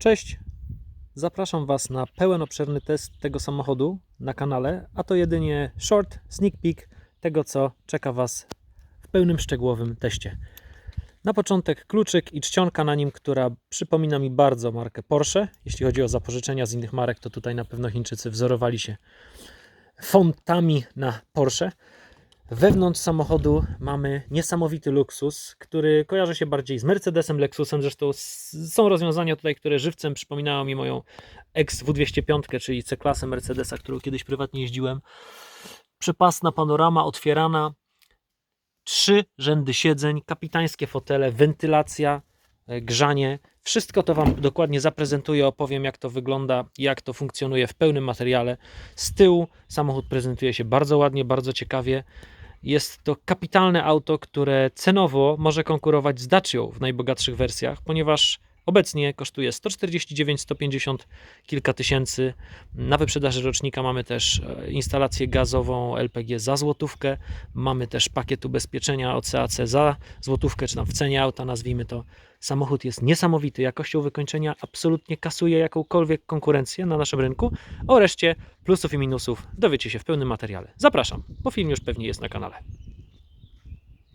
Cześć! Zapraszam Was na pełen obszerny test tego samochodu na kanale, a to jedynie short sneak peek tego, co czeka Was w pełnym szczegółowym teście. Na początek kluczyk i czcionka na nim, która przypomina mi bardzo markę Porsche. Jeśli chodzi o zapożyczenia z innych marek, to tutaj na pewno Chińczycy wzorowali się fontami na Porsche. Wewnątrz samochodu mamy niesamowity luksus, który kojarzy się bardziej z Mercedesem, Lexusem. Zresztą są rozwiązania tutaj, które żywcem przypominają mi moją XW205, czyli C-klasę Mercedesa, którą kiedyś prywatnie jeździłem. Przepasna panorama, otwierana, trzy rzędy siedzeń, kapitańskie fotele, wentylacja, e, grzanie. Wszystko to Wam dokładnie zaprezentuję, opowiem jak to wygląda, jak to funkcjonuje w pełnym materiale. Z tyłu samochód prezentuje się bardzo ładnie, bardzo ciekawie. Jest to kapitalne auto, które cenowo może konkurować z Dacią w najbogatszych wersjach, ponieważ obecnie kosztuje 149, 150 kilka tysięcy. Na wyprzedaży rocznika mamy też e, instalację gazową LPG za złotówkę. Mamy też pakiet ubezpieczenia OCAC za złotówkę, czy tam w cenie auta, nazwijmy to. Samochód jest niesamowity, jakością wykończenia absolutnie kasuje jakąkolwiek konkurencję na naszym rynku. O reszcie plusów i minusów dowiecie się w pełnym materiale. Zapraszam, bo film już pewnie jest na kanale.